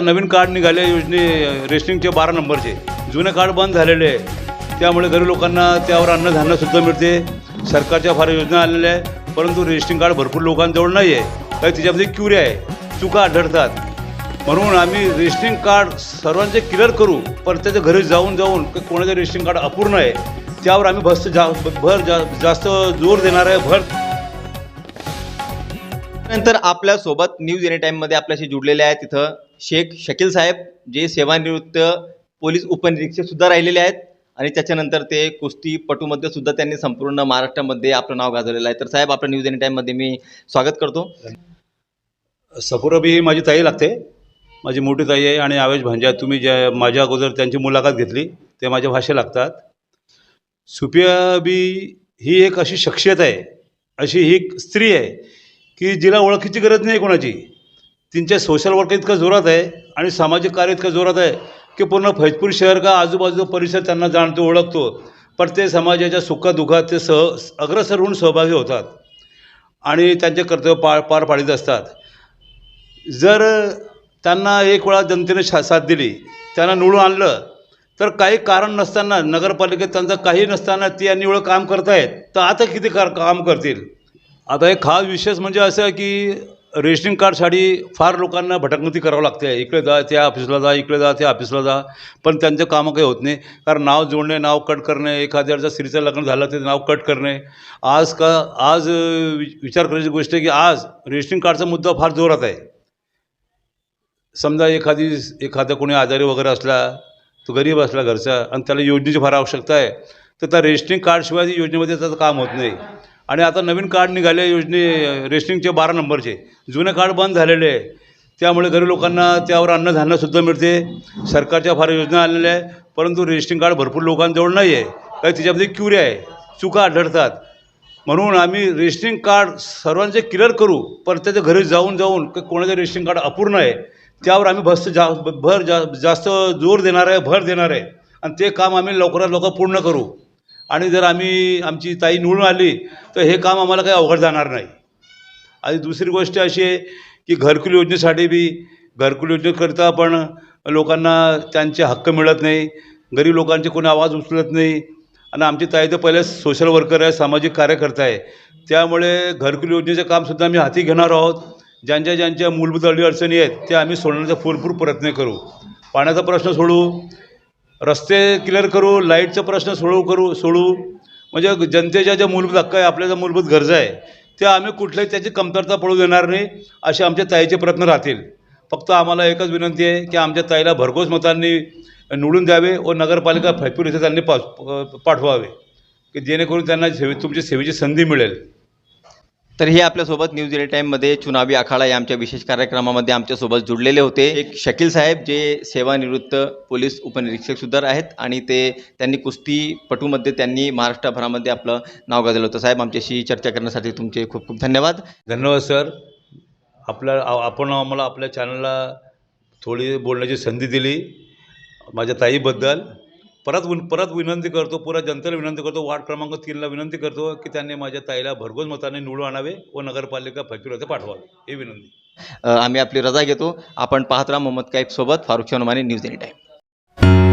आता नवीन कार्ड निघाले योजने रेशनिंगचे बारा नंबरचे. जुने कार्ड बंद झालेले आहे. त्यामुळे गरीब लोकांना त्यावर अन्नधान्यसुद्धा मिळते. सरकारच्या फार योजना आलेल्या आहे परंतु रेशनिंग कार्ड भरपूर लोकांजवळ नाही आहे काही त्याच्यामध्ये क्युऱ्या आहे. चुका आढळतात. म्हणून आम्ही रेशनिंग कार्ड सर्वांचे क्लिअर करू प्रत्येक घरी जाऊन जाऊन कोणाचं रेशनिंग कार्ड अपूर्ण आहे त्यावर आम्ही भस्त जा भर जा जास्त जोर देणार आहे भर नंतर आपल्यासोबत न्यूज एनी टाइममध्ये आपल्याशी जुडलेले आहेत तिथं शेख शकील साहेब जे सेवानिवृत्त पोलीस उपनिरीक्षक सुद्धा राहिलेले आहेत. आणि त्याच्यानंतर ते कुस्तीपटूमध्ये सुद्धा त्यांनी संपूर्ण महाराष्ट्रामध्ये आपलं नाव गाजवलेलं आहे. तर साहेब आपल्या न्यूज एनी टाइममध्ये मी स्वागत करतो. सफुरबी ही माझी ताई लागते. माझी मोठी ताई आहे आणि आवेश भांजा तुम्ही ज्या माझ्या अगोदर त्यांची मुलाखत घेतली ते माझ्या भाषे लागतात. सुपिया बी ही एक अशी शख्सियत आहे अशी ही एक स्त्री आहे की जिला ओळखीची गरज नाही कोणाची. तिच्या सोशल वर्क इतकं जोरात आहे आणि सामाजिक कार्य इतकं जोरात आहे की पूर्ण फैजपूर शहर का आजूबाजूचा परिसर त्यांना जाणतो ओळखतो. पण ते समाजाच्या सुखदुःखात ते सह अग्रसर होऊन सहभागी होतात आणि त्यांचे कर्तव्य पार पार पाडित असतात. जर त्यांना एक वेळा जनतेने शा साथ दिली त्यांना निवडून आणलं तर काही कारण नसताना नगरपालिकेत त्यांचं काही नसताना ती यांनी एवढं काम करतायत तर आता किती कार काम करतील? आता एक खास विशेष म्हणजे असं आहे की रेशनिंग कार्डसाठी फार लोकांना भटकमती करावं लागते. इकडे जा त्या ऑफिसला जा इकडे जा त्या ऑफिसला जा. पण त्यांचं कामं काही होत नाही. कारण नाव जोडणे नाव कट करणे एखाद्याचं स्त्रीचं लग्न झालं ते नाव कट करणे. आज का आज वि विचार करायची गोष्ट आहे की आज रेशनिंग कार्डचा मुद्दा फार जोरात आहे. समजा एखादी एखादा कोणी आजारी वगैरे असला तो गरीब असला घरचा आणि त्याला योजनेची फार आवश्यकता आहे तर त्या रेशनिंग कार्डशिवाय योजनेमध्ये त्याचं काम होत नाही. आणि आता नवीन कार्ड निघाले योजने रेशनिंगचे बारा नंबरचे. जुने कार्ड बंद झालेले आहे. त्यामुळे गरीब लोकांना त्यावर अन्नधान्यसुद्धा मिळते. सरकारच्या फार योजना आलेल्या आहे परंतु रेशनिंग कार्ड भरपूर लोकांजवळ नाही आहे. काही त्याच्यामध्ये क्युऱ्या आहे. चुका आढळतात. म्हणून आम्ही रेशनिंग कार्ड सर्वांचे क्लिअर करू. प्रत्येक घरी जाऊन जाऊन की कोणाचं रेशनिंग कार्ड अपूर्ण आहे त्यावर आम्ही भस्त जा भर जा जास्त जोर देणार आहे भर देणार आहे. आणि ते काम आम्ही लवकरात लवकर पूर्ण करू. आणि जर आम्ही आमची ताई निवडून आली तर हे काम आम्हाला काही अवघड जाणार नाही. आणि दुसरी गोष्ट अशी आहे की घरकुल योजनेसाठी बी घरकुल योजनेकरिता पण लोकांना त्यांचे हक्क मिळत नाही गरीब लोकांचे कोणी आवाज उचलत नाही. आणि आमची ताई तर पहिले सोशल वर्कर आहे सामाजिक कार्यकर्ता आहे. त्यामुळे घरकुल योजनेचं कामसुद्धा आम्ही हाती घेणार आहोत. ज्यांच्या ज्यांच्या मूलभूत अडीअडचणी आहेत त्या आम्ही सोडवण्याचा भरपूर प्रयत्न करू. पाण्याचा प्रश्न सोडू रस्ते क्लिअर करू लाईटचा प्रश्न सोडवू करू सोडवू. म्हणजे जनतेच्या ज्या मूलभूत हक्क आहे आपल्या ज्या मूलभूत गरजा आहे त्या आम्ही कुठल्याही त्याची कमतरता पडू देणार नाही असे आमच्या ताईचे प्रयत्न राहतील. फक्त आम्हाला एकच विनंती आहे की आमच्या ताईला भरघोस मतांनी निवडून द्यावे व नगरपालिका फैपूर इथे त्यांनी पा पाठवावे की जेणेकरून त्यांना सेवे तुमची सेवेची संधी मिळेल. तर हे आपल्यासोबत न्यूज एनी टाईममध्ये चुनावी आखाडा या आमच्या विशेष कार्यक्रमामध्ये आमच्यासोबत जुडलेले होते. एक शकील साहेब जे सेवानिवृत्त पोलीस उपनिरीक्षक सुद्धा आहेत आणि ते त्यांनी कुस्तीपटूमध्ये त्यांनी महाराष्ट्रभरामध्ये आपलं नाव गाजवलं होतं. साहेब आमच्याशी चर्चा करण्यासाठी तुमचे खूप खूप धन्यवाद. धन्यवाद सर. आपल्या आपण आम्हाला आपल्या चॅनलला थोडी बोलण्याची संधी दिली. माझ्या ताईबद्दल परत विन परत विनंती करतो पुरा जनतेला विनंती करतो वार्ड क्रमांक तीनला विनंती करतो की त्यांनी माझ्या ताईला भरघोस मताने निवडून आणावे व नगरपालिका फैकीर पाठवावे. ही विनंती. आम्ही आपली रजा घेतो. आपण पाहत राहा मोहम्मद काईब सोबत फारुख शनमानी न्यूज एनी टाईम